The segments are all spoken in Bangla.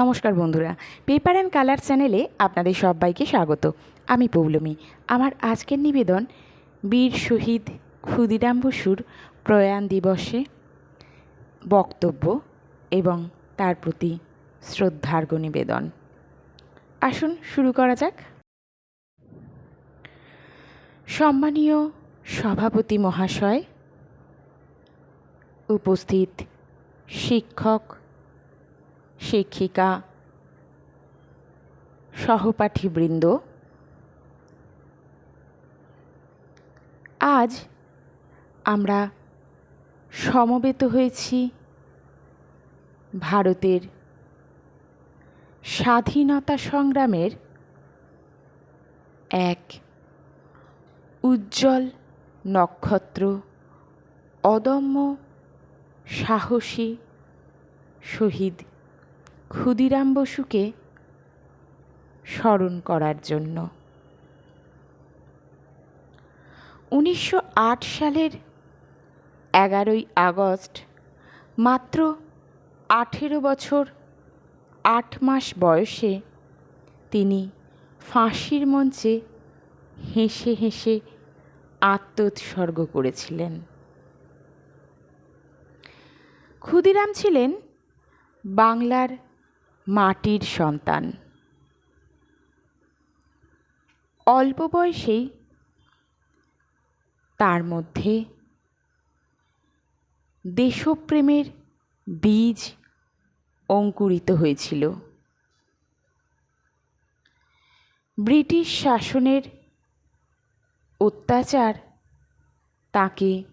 নমস্কার বন্ধুরা পেপার অ্যান্ড কালার চ্যানেলে আপনাদের সবাইকে স্বাগত। আমি পৌলমি। আমার আজকের নিবেদন, বীর শহীদ ক্ষুদিরাম বসুর প্রয়াণ দিবসে বক্তব্য এবং তার প্রতি শ্রদ্ধার্ঘ নিবেদন। আসুন শুরু করা যাক। সম্মানীয় সভাপতি মহাশয়, উপস্থিত শিক্ষক শিক্ষিকা, সহপাঠীবৃন্দ। আজ আমরা সমবেত হয়েছি ভারতের স্বাধীনতা সংগ্রামের এক উজ্জ্বল নক্ষত্র, অদম্য সাহসী শহীদ ক্ষুদিরাম বসুকে স্মরণ করার জন্য। উনিশশো আট সালের এগারোই আগস্ট, মাত্র আঠেরো বছর আট মাস বয়সে তিনি ফাঁসির মঞ্চে হেসে হেসে আত্মোৎসর্গ করেছিলেন। ক্ষুদিরাম ছিলেন বাংলার মাটির সন্তান। অল্প বয়সেই তার মধ্যে দেশপ্রেমের বীজ অঙ্কুরিত হয়েছিল। ব্রিটিশ শাসনের অত্যাচার তাকে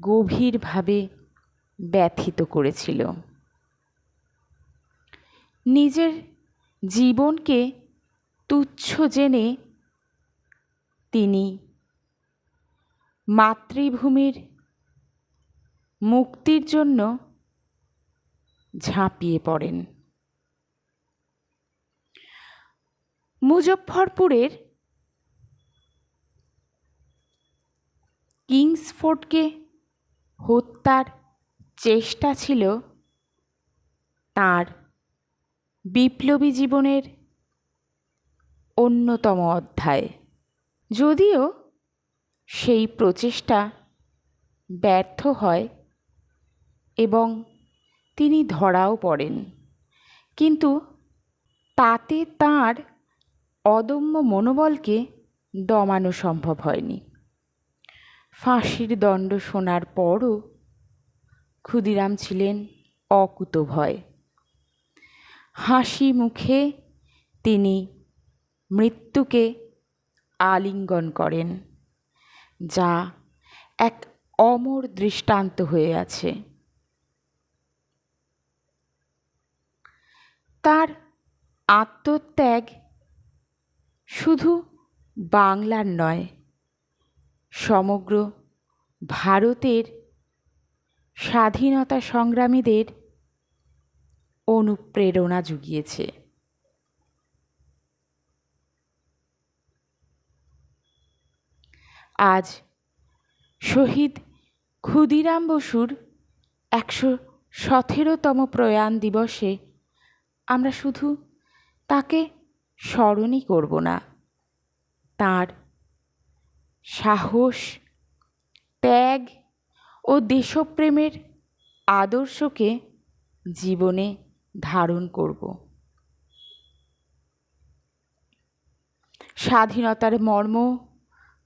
গভীরভাবে ব্যথিত করেছিল। নিজের জীবনকে তুচ্ছ জেনে তিনি মাতৃভূমির মুক্তির জন্য ঝাঁপিয়ে পড়েন। মুজফ্ফরপুরের কিংসফোর্ডকে হত্যার চেষ্টা ছিল তার বিপ্লবী জীবনের অন্যতম অধ্যায়। যদিও সেই প্রচেষ্টা ব্যর্থ হয় এবং তিনি ধরাও পড়েন, কিন্তু তাতে তাঁর অদম্য মনোবলকে দমানো সম্ভব হয়নি। ফাঁসির দণ্ড শোনার পরও ক্ষুদিরাম ছিলেন অকুতভয়। হাসি মুখে তিনি মৃত্যুকে আলিঙ্গন করেন, যা এক অমর দৃষ্টান্ত হয়ে আছে। তার আত্মত্যাগ শুধু বাংলার নয়, সমগ্র ভারতের স্বাধীনতা সংগ্রামীদের অনুপ্রেরণা জুগিয়েছে। আজ শহীদ ক্ষুদিরাম বসুর একশো সতেরোতম প্রয়াণ দিবসে আমরা শুধু তাকে স্মরণই করব না, তার সাহস, ত্যাগ ও দেশপ্রেমের আদর্শকে জীবনে ধারণ করব। স্বাধীনতার মর্ম,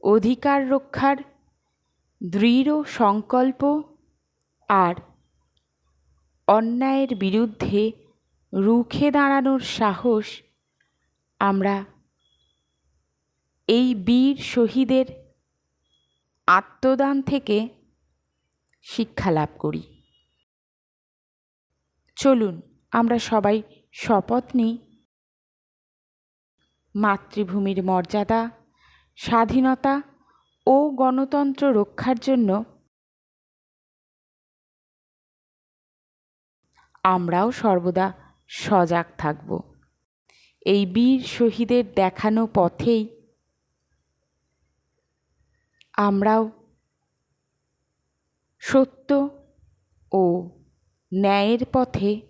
অধিকার রক্ষার দৃঢ় সংকল্প আর অন্যায়ের বিরুদ্ধে রুখে দাঁড়ানোর সাহস আমরা এই বীর শহীদের আত্মদান থেকে শিক্ষা লাভ করি। চলুন আমরা সবাই শপথ নিই। মাতৃভূমির মর্যাদা, স্বাধীনতা ও গণতন্ত্র রক্ষার জন্য আমরাও সর্বদা সজাগ থাকব। এই বীর শহীদের দেখানো পথেই আমরাও সত্য ও ন্যায়ের পথে